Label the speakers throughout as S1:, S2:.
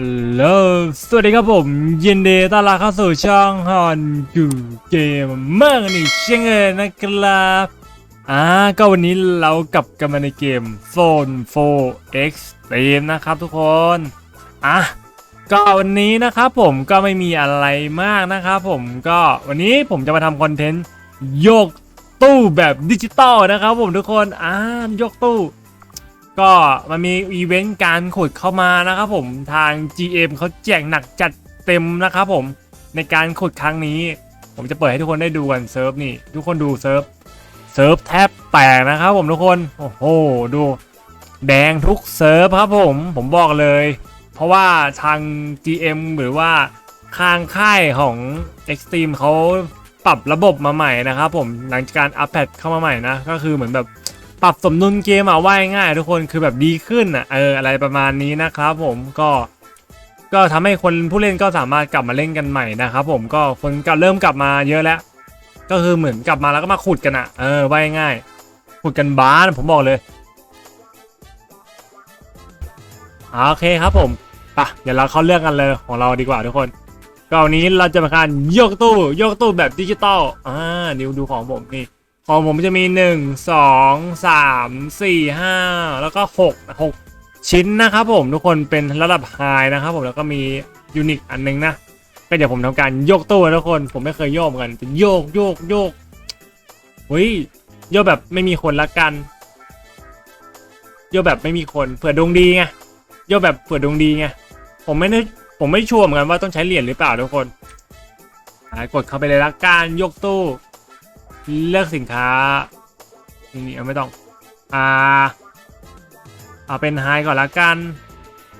S1: ฮัลโหล สวัสดีครับผม ยินดีต้อนรับเข้าสู่ช่องฮอนยูเกมเมอร์นี่เช่นเคยนะครับอ่าก็วันนี้เรากลับกันมาในเกม Phone 4 Extreme นะครับทุกคนอะก็วันนี้นะครับผมก็ไม่มีอะไรมากนะครับผมก็วันนี้ผมจะมาทำคอนเทนต์ ยกตู้แบบดิจิตอลนะครับผมทุกคนอ่ายกตู้ ก็มันมีอีเวนต์การขุดเข้ามานะครับผมทาง GM เขาแจกหนักจัดเต็มนะครับผมในการขุดครั้งนี้ ผมจะเปิดให้ทุกคนได้ดูกันเซิร์ฟนี่ ทุกคนดูเซิร์ฟเซิร์ฟแทบแตกนะครับผมทุกคนโอ้โหดู แดงทุกเซิร์ฟครับผมผมบอกเลย เพราะว่าทาง GM หรือว่าข้างค่ายของ Extreme เขาปรับระบบมาใหม่นะครับผมหลังจากการอัปเดตเข้ามาใหม่นะ ก็คือเหมือนแบบ ปรับสมดุลเกมอะว่ายง่ายทุกคนคือแบบดีขึ้นอะเอออะไรประมาณนี้นะครับผมก็ก็ทำให้คนผู้เล่นก็สามารถกลับมาเล่นกันใหม่นะครับผมก็คนก็เริ่มกลับมาเยอะแล้ว ก็คือเหมือนกลับมาแล้วก็มาขุดกันอะเออว่ายง่ายขุดกันบ้านผมบอกเลยโอเคครับผมปะเดี๋ยวเราเข้าเรื่องกันเลยของเราดีกว่าทุกคนก็วันนี้เราจะมาการโยกตู้โยกตู้แบบดิจิตอลอ่านิวดูของผมนี่ ของผมจะมี 1 2 3 4 5 แล้วก็ 6 6 ชิ้นนะครับผมทุกคนเป็นระดับไฮนะครับผมแล้วก็มียูนิคอันนึงนะก็เดี๋ยวผมทำการโยกตู้นะทุกคนผมไม่เคยโยกเหมือนกันจะโยกโยกโยกเฮ้ยโยกแบบไม่มีคนละกันโยกแบบไม่มีคนเผื่อดวงดีไงโยกแบบเผื่อดวงดีไงผมไม่ได้ผมไม่ชัวร์เหมือนกันว่าต้องใช้เหรียญหรือเปล่าทุกคนกดเข้าไปเลยละกันยกตู้ เลือกสินค้านี่นี่เอาไม่ต้อง อ่า เอาเป็นไฮก่อนละกัน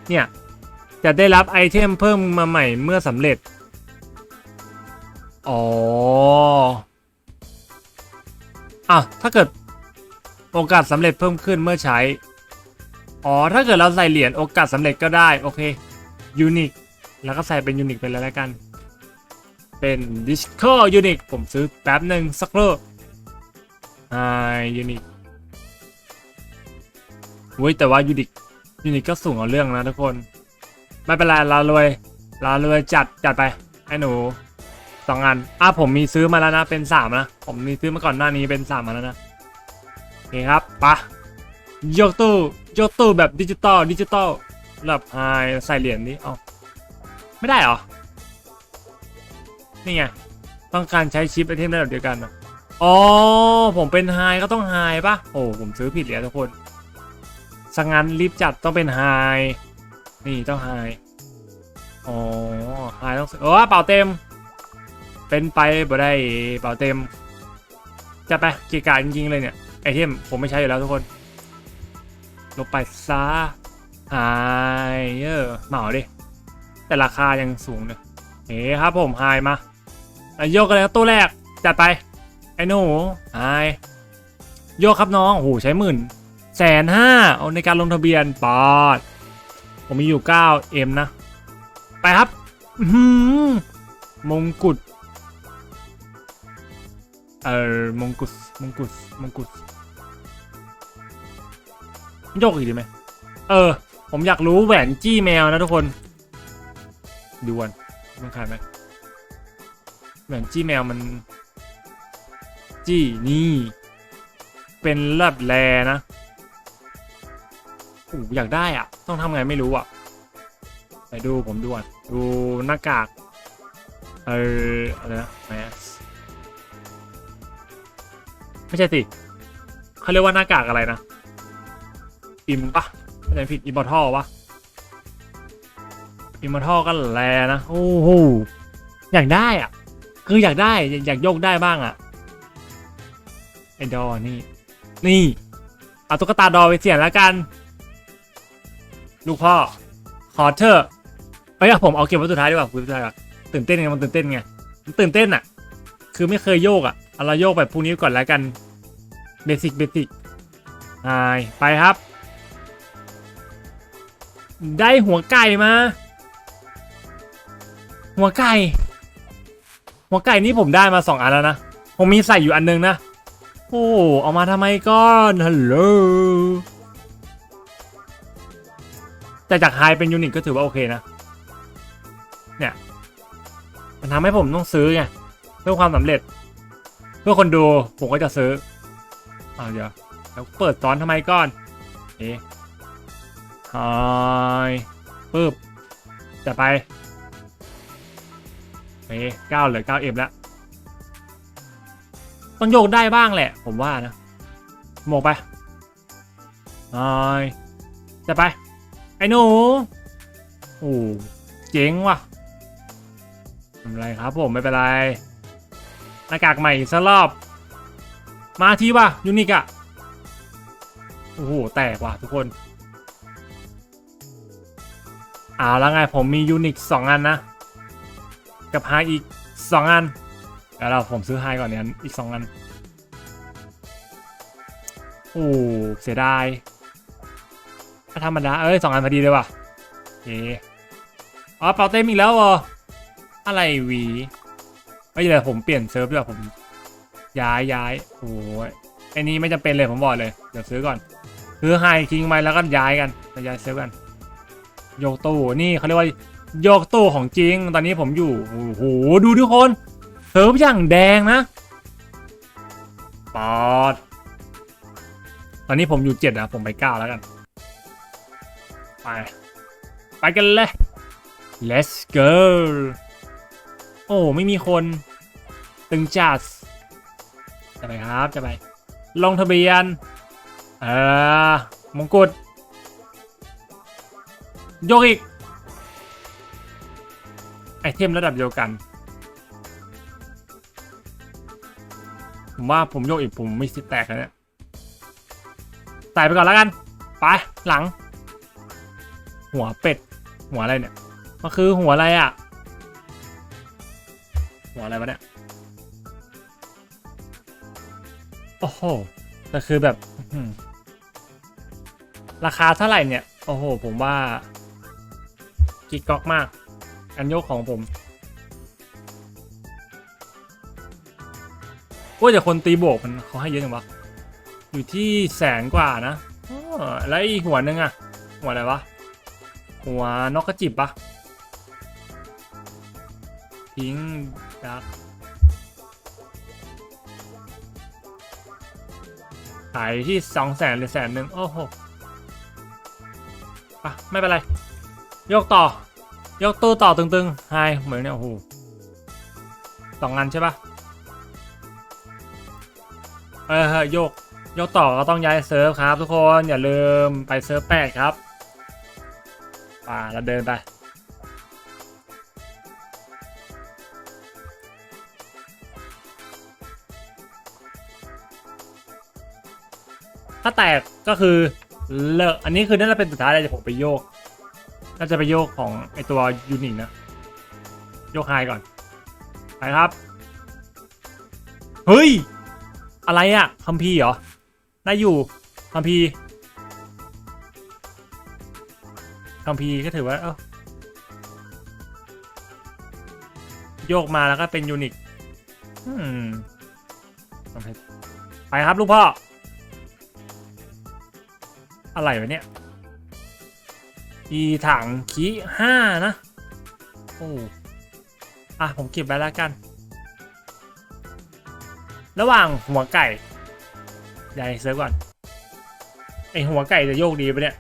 S1: เนี่ย จะได้รับไอเทมเพิ่มมาใหม่เมื่อสำเร็จ อ๋ออะถ้าเกิดโอกาสสำเร็จเพิ่มขึ้นเมื่อใช้ อ๋อ ถ้าเกิดเราใส่เหรียญโอกาสสำเร็จก็ได้ โอเคยูนิคแล้วก็ใส่เป็นยูนิคไปเลยแล้วกัน เป็น Disco Unic ผมซื้อแป๊บหนึ่งสักครู่อ่า Unic อุ้ยแต่ว่า Unic Unic ก็สูงเอาเรื่องนะทุกคน ไม่เป็นไรลารวยลารวยจัดจัดไปไอ้หนูสองอันอะผมมีซื้อมาแล้วนะเป็นสามนะ ผมมีซื้อมาก่อนหน้านี้เป็นสามมาแล้วนะโอเคครับปะยกตู้ยกตู้แบบดิจิตอลดิจิตอลแบบไฮใส่เหรียญนี้เอาไม่ได้เหรอ นี่ไง ต้องการใช้ชิปไอเทมระดับเดียวกันนะอ๋อ ผมเป็นไฮก็ต้องไฮปะโอ้ผมซื้อผิดแล้วทุกคนสังงานรีบจัดต้องเป็นไฮนี่ต้องไฮอ๋อไฮต้องซื้ออเป่าเต็ม เป็นไปบ่ได้เป่าเต็ม จะไปเกียร์การจริงๆเลยเนี่ยไอเทมผมไม่ใช้อยู่แล้วทุกคน ลบไปซะไฮเออเหมาดิ แต่ราคายังสูงเลยเฮ้ครับผมไฮมา โยกกันเลยครับตู้แรกจัดไป ไอ้หนูไอโยกครับน้องโอ้โหใช้หมื่นแสนห้าเอาในการลงทะเบียนปอด ผมมีอยู่9 M นะ ไปครับมงกุฎเออมงกุฎมงกุฎมงกุฎโยกอีกดีไหมเออ ผมอยากรู้แหวนจี้แมวนะทุกคนดูกันมันขายไหม เหมือนจี้แมวมัน จี้นี่ เป็นระดับแรนะโอ้อยากได้อะ ต้องทำไงไม่รู้อะไปดูผมดูอะดูหน้ากาก เอออะไรนะแมสไม่ใช่สิเขาเรียกว่าหน้ากากอะไรนะ อิมปะไม่ใช่ผิดอิมบอทอปะอิมบอทอก็แลนะ โอ้โห อยากได้อะ คืออยากได้อยากโยกได้บ้างอะไอดอนี่ นี่เอาตุ๊กตาดอไปเสี่ยงแล้วกัน ลูกพ่อ ขอเถอะเอ้ยผมเอาเก็บไว้สุดท้ายดีกว่าคุยสุดท้ายตื่นเต้นไงมันตื่นเต้นไงมันตื่นเต้นอะคือไม่เคยโยกอะเอาเราโยกแบบพวกนี้ก่อนแล้วกันเบสิกเบสิกไปครับ ได้หัวไก่มา หัวไก่ หัวไก่นี่ผมได้มาสองอันแล้วนะ ผมมีใส่อยู่อันนึงนะ โอ้เอามาทำไมก้อนฮัลโหลแต่จากไฮเป็นยูนิตก็ถือว่าโอเคนะ เนี่ย มันทำให้ผมต้องซื้อไงเพื่อความสำเร็จ เพื่อคนดูผมก็จะซื้ออ้าวเดี๋ยวแล้วเปิดตอนทำไมก่อน เอ๊ะฮายปึ๊บจะไป เอ๊ะเก้าเหลือเก้าเอ็มแล้ว ต้องโยกได้บ้างแหละ ผมว่านะโมกไปฮายจะไป ไอ้หนู โอ้เจ๋งว่ะทำไรครับผมไม่เป็นไรหน้ากากใหม่อีกสักรอบ มาทีว่ะยูนิคอะโอ้โห แตกว่ะทุกคนเอาแล้วไงผมมียูนิคสองอันนะ กับไฮอีกสองอันแล้วเราผมซื้อไฮก่อนเนี่ยอีกสองอัน โอ้เสียดายถ้าธรรมดา เอ้ยสองอันพอดีเลยว่ะโอเคอ๋อเป่าเต็มอีกแล้วเหรออะไรวีเอ้ยเดี๋ยผมเปลี่ยนเซิร์ฟดีกว่าผม ย้ายย้ายโอ้ยไอ้นี้ไม่จำเป็นเลยผมบอกเลย เดี๋ยวซื้อก่อน ซื้อไฮทิ้งไว้แล้วก็ย้ายกันย้ายเซิร์ฟกัน โยกตู้นี่เขาเรียกว่า โยกโตของจริง ตอนนี้ผมอยู่โอ้โหดูทุกคนเซิร์ฟอย่างแดงนะปอด ตอนนี้ผมอยู่เจ็ดนะผมไปเก้าแล้วกัน ไป ไปกันเลย let's go โอ้ไม่มีคน ตึงจัดจะไปครับจะไป ลงทะเบียน เออมงกุฎโยกอีก ไอเทมระดับเดียวกัน ผมว่าผมโยกอีกผมไม่สิแตกแล้วเนี่ยใส่ไปก่อนแล้วกัน ไป หลัง หัวเป็ด หัวอะไรเนี่ย มันคือหัวอะไรอะ่ะ หัวอะไรวะเนี่ย โอ้โหแต่คือแบบ ราคาเท่าไหร่เนี่ย โอ้โห ผมว่ากิกก๊อกมาก อันโยกของผมโอ้แต่คนตีโบวกมันเขาให้เยอะจังวะอยู่ที่แสนกว่านะอแล้วอีกหัวนึงอะหัวอะไรวะ หัวนกกระจิบปะทิ้งดักขายที่สองแสนหรือแสนหนึ่งโอ้โหอะไม่เป็นไร ยกต่อ ยกตู้ต่อตึงๆไฮเหมือนเนี่ยโอ้โหสองงานใช่ปะเออเฮ้ยโยกยกต่อก็ต้องย้ายเซิร์ฟครับ ทุกคนอย่าลืมไปเซิร์ฟแปดครับป่าเราเดินไปถ้าแตกก็คือเลิกอันนี้คือน่าจะเป็นสุดท้ายเลยเดี๋ยวผมไปโยก น่าจะไปโยกของไอตัวยูนิคนะ โยกไฮก่อนไปครับ เฮ้ย อะไรอะคัมพีเหรอได้อยู่คัมพีคัมพีก็ถือว่า เอ้าโยกมาแล้วก็เป็นยูนิคไปครับลูกพ่อ อะไรวะเนี่ย อีถังคีห้านะ โอ้อะ ผมเก็บไว้แล้วกัน ระหว่างหัวไก่ยายเซิร์ฟก่อน ไอหัวไก่จะโยกดีปะเนี่ย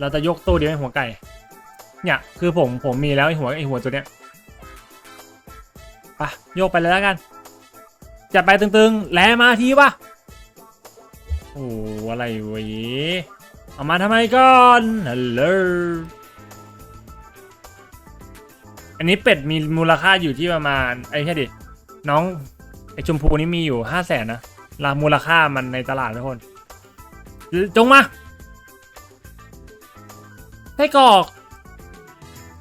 S1: เราจะโยกตู้เดียวให้หัวไก่ เนี่ยคือผมผมมีแล้วไอหัวไอหัวตัวเนี้ยปะโยกไปเลยแล้วกันจัดไปตึงๆ แลมาทีปะโอ้อะไรวะ เอามาทำไมก่อนฮัลโหลอันนี้เป็ดมีมูลค่าอยู่ที่ประมาณไอ้แค่ดิน้องไอ้ชมพูนี่มีอยู่ห้าแสนนะรามูลค่ามันในตลาดทุกคน จงมาไส้กรอก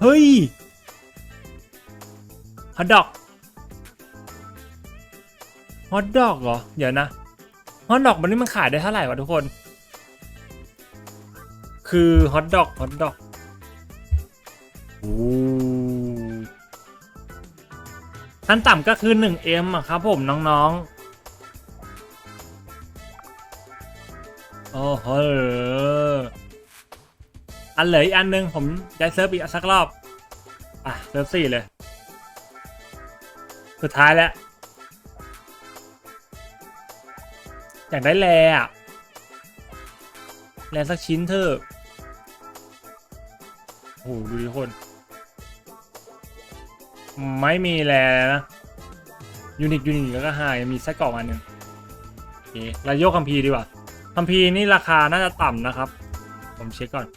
S1: เฮ้ยฮอทดอกฮอทดอกเหรอ เดี๋ยวนะฮอทดอกมันนี่มันขายได้เท่าไหร่วะทุกคน คือฮอทดอกฮอทดอกโอ้ขั้นต่ำก็คือ 1M อะครับผมน้องๆ โอ้โหอันเหลืออีกอันหนึ่งผมย้ายเซิร์ฟอีกสักรอบ อะเริ่มสี่เลย สุดท้ายแล้ว อยากได้แรอะแรสักชิ้นเถอะ โอ้โหดูดิทุกคน ไม่มีแรนะ ยูนิคยูนิคแล้วก็หายมีไส้กรอกอันหนึ่งโอเคเราโยกคัมภีร์ดีกว่าคัมภีร์นี่ราคาน่าจะต่ำนะครับ ผมเช็คก่อน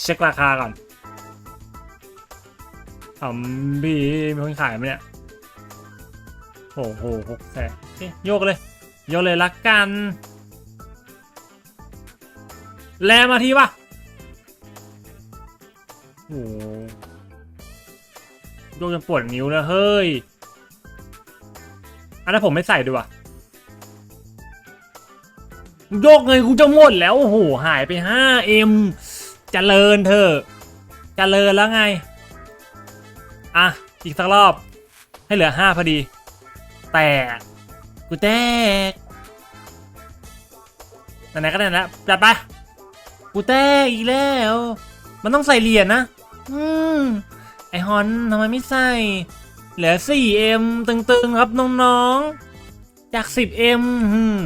S1: เช็คราคาก่อนคัมภีร์มีคนขายไหมเนี่ยโอ้โหหกแสนโอเคโยกเลย โยกเลยละกัน แลมาทีปะ โอ้โหโยกจนปวดนิ้วแล้วเฮ้ย อันนั้นผมไม่ใส่ด้วยวะโยกเงินกูจะหมดแล้ว โอ้โห หายไป 5M เจริญเธอะเจริญแล้วไง อะ อีกสักรอบ ให้เหลือ5พอดี แต่กูแตกไหนๆก็ได้แล้วจัดไป กูแตกอีกแล้ว มันต้องใส่เหรียญนะ อืม ไอฮอนทำไมไม่ใส่ เหลือ 4M ตึงๆ ครับน้องๆ จาก 10M อืม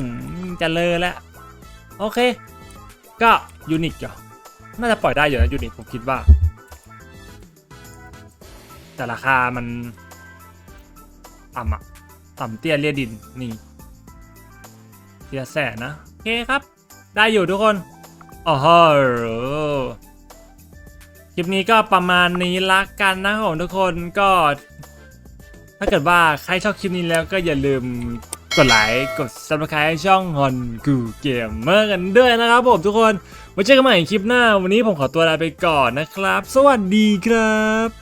S1: จะเลยแล้ว โอเค ก็ยูนิคเหรอน่าจะปล่อยได้อยู่นะยูนิคผมคิดว่า แต่ราคามันต่ำอะต่ำเตี้ยเลียดิน นี่เทียแสนนะ โอเคครับ ได้อยู่ทุกคนอ๋อ ลิปนี้ก็ประมาณนี้ละกันนะครับผมทุกคนก็ ถ้าเกิดว่าใครชอบคลิปนี้แล้วก็อย่าลืมกดไลค์กด subscribe ให้ช่องฮอนกูเกมเมอร์กันด้วยนะครับผมทุกคนไว้เจอกันใหม่คลิปหน้า วันนี้ผมขอตัวลาไปก่อนนะครับ สวัสดีครับ